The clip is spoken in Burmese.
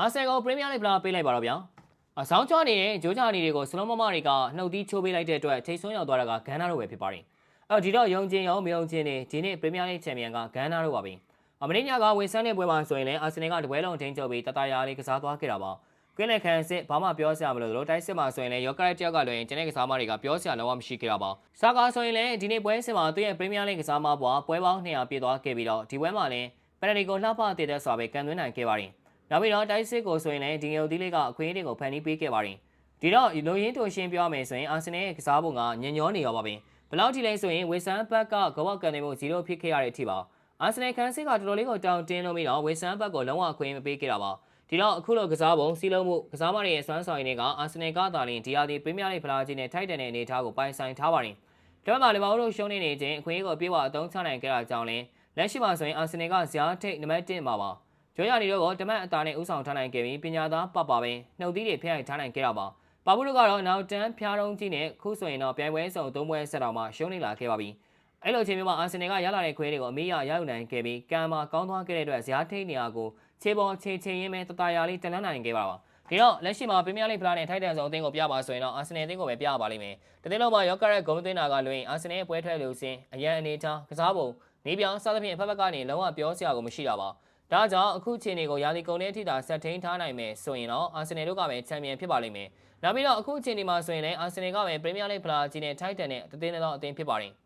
အာဆယ်ကိုပရီးမီးယားလိဂ်ဖလားပေးလိုက်ပါတော့ဗျာအဆောင်ချနေတဲ့ဂျိုးချာနီတွေကိုစလုံးမမတွေကနှုတ်သီးချိုးပေးလိုက်တဲ့အတွက်ထိတ်ဆွမ်းရောက်သွားတာကဂန်နာတို့ပဲဖြစ်ပါတယ်အဲ့တော့ဒီတော့ယုံကျင်ရောမယုံကျင်နေဒီနေ့ပရီးမီးယားလိဂ်ချန်ပီယံကဂန်နာတို့ပါပဲအမင်းညကဝင်ဆန်းတဲ့ပွဲမှာဆိုရင်လည်းအာဆင်နယ်ကတပွဲလုံးထိန်းချုပ်ပြီးတတရာလေးကစားသွားခဲ့တာပါကွင်းနဲ့ခန်စစ်ဘာမှပြောစရာမလိုသလိုတိုက်စစ်မှာဆိုရင်လည်းယော့ကရက်တယောက်ကလွင်ကျန်တဲ့ကစားမတွေကပြောစရာလုံးဝမရှိခဲ့တာပါစာကာဆိုရင်လည်းဒီနေ့ပွဲစစ်မှာသူ့ရဲ့ပရီးမီးယားလိဂ်ကစားမပွားပွဲပေါင်း200ပြည့်သွားခဲ့ပြီးတော့ဒီပွဲမှာလည်းပယ်နတီကိုလှပတည်တဲ့စွာပဲကန်သွင်းနိုင်ခဲ့ပါတယ် နောက်ပြီးတော့တိုက်စစ်ကိုဆိုရင်လည်းဒီငယ်ဦးသီးလေးကအခွင့်အရေးတွေကိုဖန်တီးပေးခဲ့ပါတယ်ဒီတော့လုံရင်းတူရှင်းပြောရမယ်ဆိုရင်အာဆင်နယ်ရဲ့ကစားပုံကညံ့ညောနေရောပါပဲဘယ်လောက်ထိလဲဆိုရင်ဝေဆန်ဘက်ကဂဝက်ကန်နေမှု0ဖြစ်ခဲ့ရတဲ့အထိပါအာဆင်နယ်ခန်းစစ်ကတော်တော်လေးကိုတောင်းတင်းလို့ပြီးတော့ဝေဆန်ဘက်ကိုလုံးဝအခွင့်မပေးခဲ့တာပါဒီတော့အခုလိုကစားပုံစီလုံးမှုကစားမတွေရဲ့စွမ်းဆောင်ရည်တွေကအာဆင်နယ်ကသာလင်ဒီယာဒီပရီးမီးယားလိဂ်ဖလားကြီးနဲ့ထိုက်တန်တဲ့အနေအထားကိုပိုင်ဆိုင်ထားပါတယ်ဒါမှမဟုတ်လီဗာပူးတို့ရှုံးနေနေခြင်းအခွင့်အရေးကိုပြေဝအသုံးချနိုင်ခဲ့တာကြောင့်လည်းလက်ရှိမှာဆိုရင်အာဆင်နယ်ကဇာတ်ထိတ်နံပါတ်1မှာပါ ကျွမ်းရနေတော့ကတမတ်အတာနဲ့ဥဆောင်ထားနိုင်ခဲ့ပြီးပညာသားပပပဲနှုတ်သီးတွေဖျက်ရိုက်ထားနိုင်ခဲ့တာပါပါဘူးတို့ကတော့နောက်တန်းဖျားတုံးကြီးနဲ့ခုဆိုရင်တော့ပြိုင်ပွဲစုံသုံးပွဲဆက်တော့မှရှုံးနေလာခဲ့ပါပြီအဲ့လိုအချိန်မျိုးမှာအာဆင်နယ်ကရလာတဲ့ခွေးတွေကိုအမေးရရယူနိုင်ခဲ့ပြီးကံမှာကောင်းသွားခဲ့တဲ့အတွက်ဇာတ်ထိတ်နေရာကိုခြေပေါ်ခြေချင်ရင်းပဲတတရာလေးတလန်းနိုင်ခဲ့ပါပါဒီတော့လက်ရှိမှာပရီးမီးယားလိဂ်ဖလားနဲ့ထိုက်တန်ဆုံးအသင်းကိုပြပါဆိုရင်တော့အာဆင်နယ်အသင်းကိုပဲပြပါလိမ့်မယ်။တသင်းလုံးမှာယော့ကရက်ဂုံးသွင်းတာကလွင်အာဆင်နယ်ရဲ့ပွဲထွက်လို့စင်အရန်အနေထားကစားပုံနေပြောင်းစသဖြင့်အဖက်ဖက်ကနေလုံးဝပြောစရာကိုမရှိတာပါ။ ဒါကြောင့်အခုချိန်တွေကိုရာသီကုန်တဲ့အထိသာဆက်ထိန်ထားနိုင်မယ်ဆိုရင်တော့အာဆင်နယ်တို့ကပဲချန်ပီယံဖြစ်ပါလိမ့်မယ်။နောက်ပြီးတော့အခုချိန်ဒီမှာဆိုရင်လည်းအာဆင်နယ်ကပဲပရီးမီးယားလိဂ်ဖလားကြီးနဲ့ထိုက်တန်တဲ့တသင်းလုံးအသင်းဖြစ်ပါတယ်။